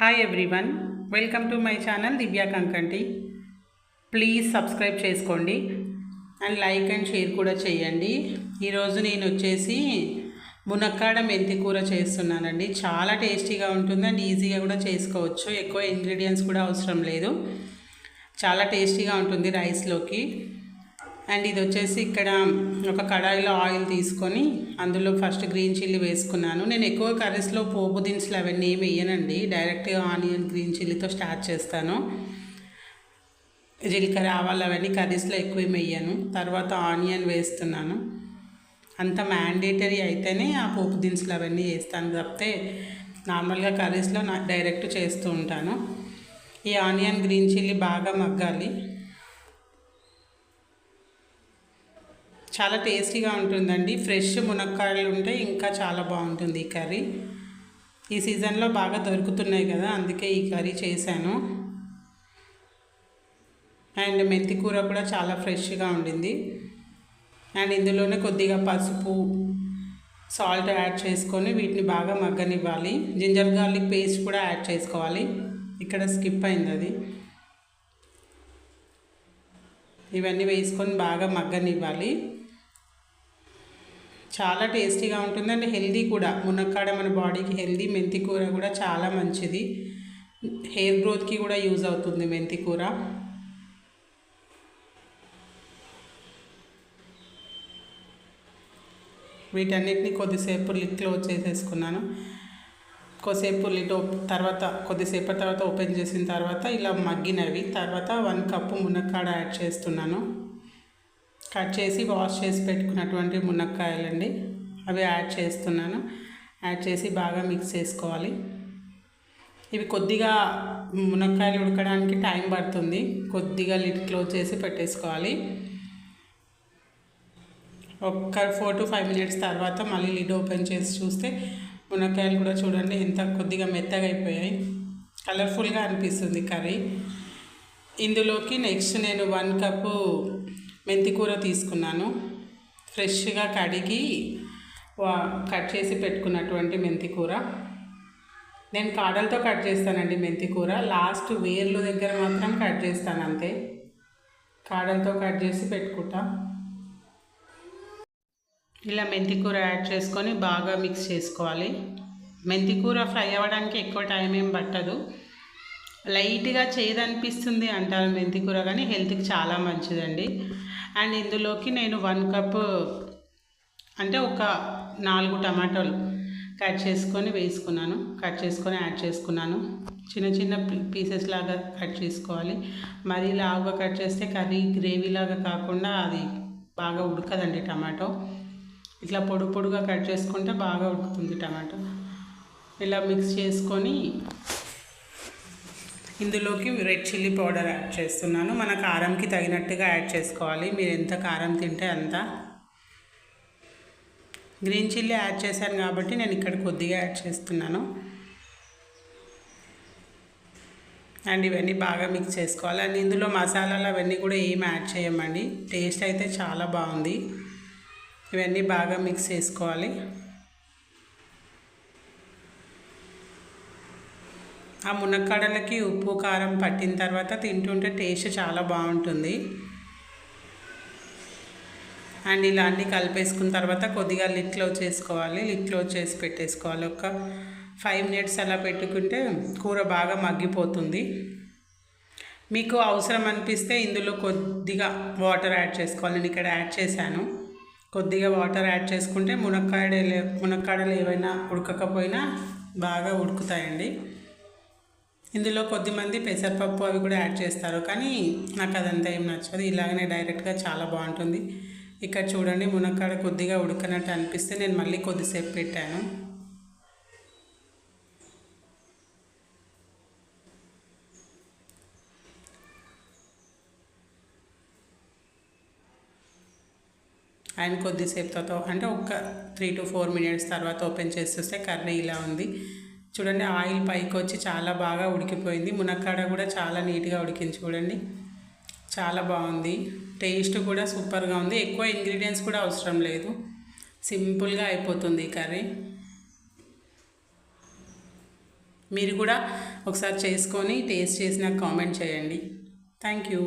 Hi everyone welcome to my channel Divya Kankanti please subscribe చేసుకోండి and like and share కూడా చేయండి. ఈరోజు నేను వచ్చేసి మునక్కాడ మెంతి కూర చేస్తున్నానండి. చాలా టేస్టీగా ఉంటుంది అండ్ ఈజీగా కూడా చేసుకోవచ్చు. ఎక్కువ ఇంగ్రీడియంట్స్ కూడా అవసరం లేదు. చాలా టేస్టీగా ఉంటుంది రైస్లోకి అండ్ ఇది వచ్చేసి ఇక్కడ ఒక కడాయిలో ఆయిల్ తీసుకొని అందులో ఫస్ట్ గ్రీన్ చిల్లీ వేసుకున్నాను. నేను ఎక్కువ కర్రీస్లో పోపు దినుసులు అవన్నీ ఏమి వేయనండి. డైరెక్ట్గా ఆనియన్ గ్రీన్ చిల్లీతో స్టార్ట్ చేస్తాను. జీలకర్ర ఆవాలు అవన్నీ కర్రీస్లో ఎక్కువ వేయను. తర్వాత ఆనియన్ వేస్తున్నాను. అంత మ్యాండేటరీ అయితేనే ఆ పోపు దినుసులు అవన్నీ వేస్తాను. తప్పితే నార్మల్గా కర్రీస్లో నా డైరెక్ట్ చేస్తూ ఉంటాను. ఈ ఆనియన్ గ్రీన్ చిల్లీ బాగా మగ్గాలి. చాలా టేస్టీగా ఉంటుందండి. ఫ్రెష్ మునక్కాయలు ఉంటే ఇంకా చాలా బాగుంటుంది ఈ కర్రీ. ఈ సీజన్లో బాగా దొరుకుతున్నాయి కదా అందుకే ఈ కర్రీ చేశాను. అండ్ మెంతి కూర కూడా చాలా ఫ్రెష్గా ఉండింది. అండ్ ఇందులోనే కొద్దిగా పసుపు సాల్ట్ యాడ్ చేసుకొని వీటిని బాగా మగ్గనివ్వాలి. జింజర్ గార్లిక్ పేస్ట్ కూడా యాడ్ చేసుకోవాలి. ఇక్కడ స్కిప్ అయింది అది. ఇవన్నీ వేసుకొని బాగా మగ్గనివ్వాలి. చాలా టేస్టీగా ఉంటుంది అండ్ హెల్దీ కూడా. మునక్కాడ మన బాడీకి హెల్దీ మెంతి కూర కూడా చాలా మంచిది. హెయిర్ గ్రోత్కి కూడా యూజ్ అవుతుంది మెంతి కూర. వీటన్నిటిని కొద్దిసేపు లిట్ క్లోజ్ చేసేసుకున్నాను. కొద్దిసేపు లిట్ తర్వాత కొద్దిసేపు తర్వాత ఓపెన్ చేసిన తర్వాత ఇలా మగ్గినవి. తర్వాత వన్ కప్పు మునక్కాడ యాడ్ చేస్తున్నాను. కట్ చేసి వాష్ చేసి పెట్టుకున్నటువంటి మునక్కాయలండి. అవి యాడ్ చేస్తున్నాను. యాడ్ చేసి బాగా మిక్స్ చేసుకోవాలి. ఇవి కొద్దిగా మునక్కాయలు ఉడకడానికి టైం పడుతుంది. కొద్దిగా లిడ్ క్లోజ్ చేసి పెట్టేసుకోవాలి. ఒక్క ఫోర్ టు ఫైవ్ మినిట్స్ తర్వాత మళ్ళీ లిడ్ ఓపెన్ చేసి చూస్తే మునక్కాయలు కూడా చూడండి ఎంత కొద్దిగా మెత్తగా అయిపోయాయి. కలర్ఫుల్గా అనిపిస్తుంది కర్రీ. ఇందులోకి నెక్స్ట్ నేను వన్ కప్పు మెంతి కూర తీసుకున్నాను. ఫ్రెష్గా కడిగి కట్ చేసి పెట్టుకున్నటువంటి మెంతి కూర. నేను కాడలతో కట్ చేస్తానండి మెంతి కూర. లాస్ట్ వేర్లు దగ్గర మాత్రం కట్ చేస్తాను అంతే. కాడలతో కట్ చేసి పెట్టుకుంటా. ఇలా మెంతి కూర యాడ్ చేసుకొని బాగా మిక్స్ చేసుకోవాలి. మెంతి కూర ఫ్రై అవ్వడానికి ఎక్కువ టైం ఏం పట్టదు. లైట్గా చేయదనిపిస్తుంది అంటారు మెంతి కూర కానీ హెల్త్కి చాలా మంచిదండి. అండ్ ఇందులోకి నేను వన్ కప్ అంటే ఒక నాలుగు టమాటోలు కట్ చేసుకొని వేసుకున్నాను. కట్ చేసుకొని యాడ్ చేసుకున్నాను. చిన్న చిన్న పీసెస్ లాగా కట్ చేసుకోవాలి. మరీ లావుగా కట్ చేస్తే కర్రీ గ్రేవీ లాగా కాకుండా అది బాగా ఉడకదండి టమాటో. ఇట్లా పొడు పొడుగా కట్ చేసుకుంటే బాగా ఉడుకుతుంది టమాటో. ఇలా మిక్స్ చేసుకొని ఇందులోకి రెడ్ చిల్లీ పౌడర్ యాడ్ చేస్తున్నాను. మన కారంకి తగినట్టుగా యాడ్ చేసుకోవాలి. మీరు ఎంత కారం తింటే అంత. గ్రీన్ చిల్లీ యాడ్ చేశాను కాబట్టి నేను ఇక్కడ కొద్దిగా యాడ్ చేస్తున్నాను. అండ్ ఇవన్నీ బాగా మిక్స్ చేసుకోవాలి. అండ్ ఇందులో మసాలాలు అవన్నీ కూడా ఏం యాడ్ చేయమండి. టేస్ట్ అయితే చాలా బాగుంది. ఇవన్నీ బాగా మిక్స్ చేసుకోవాలి. ఆ మునక్కాడలకి ఉప్పు కారం పట్టిన తర్వాత తింటుంటే టేస్ట్ చాలా బాగుంటుంది. అండ్ ఇలా అన్నీ కలిపేసుకున్న తర్వాత కొద్దిగా లిట్ క్లోజ్ చేసుకోవాలి. లిట్ క్లోజ్ చేసి పెట్టేసుకోవాలి. ఒక ఫైవ్ మినిట్స్ అలా పెట్టుకుంటే కూర బాగా మగ్గిపోతుంది. మీకు అవసరం అనిపిస్తే ఇందులో కొద్దిగా వాటర్ యాడ్ చేసుకోవాలి. నేను ఇక్కడ యాడ్ చేశాను. కొద్దిగా వాటర్ యాడ్ చేసుకుంటే మునక్కాడలు మునక్కాడలు ఏవైనా ఉడకకపోయినా బాగా ఉడుకుతాయండి. ఇందులో కొద్దిమంది పెసరపప్పు అవి కూడా యాడ్ చేస్తారు. కానీ నాకు అదంతా ఏం నచ్చదు. ఇలాగనే డైరెక్ట్గా చాలా బాగుంటుంది. ఇక్కడ చూడండి మునక్కాడ కొద్దిగా ఉడకనట్టు అనిపిస్తే నేను మళ్ళీ కొద్దిసేపు పెట్టాను. అండ్ కొద్దిసేపు తర్వాత అంటే ఒక త్రీ టు ఫోర్ మినిట్స్ తర్వాత ఓపెన్ చేసి చూస్తే కర్రీ ఇలా ఉంది. చూడండి ఆయిల్ పైకి వచ్చి చాలా బాగా ఉడికిపోయింది. మునక్కాడ కూడా చాలా నీట్గా ఉడికింది చూడండి. చాలా బాగుంది. టేస్ట్ కూడా సూపర్గా ఉంది. ఎక్కువ ఇంగ్రీడియంట్స్ కూడా అవసరం లేదు. సింపుల్గా అయిపోతుంది ఈ కర్రీ. మీరు కూడా ఒకసారి చేసుకొని టేస్ట్ చేసి నాకు కామెంట్ చేయండి. Thank you.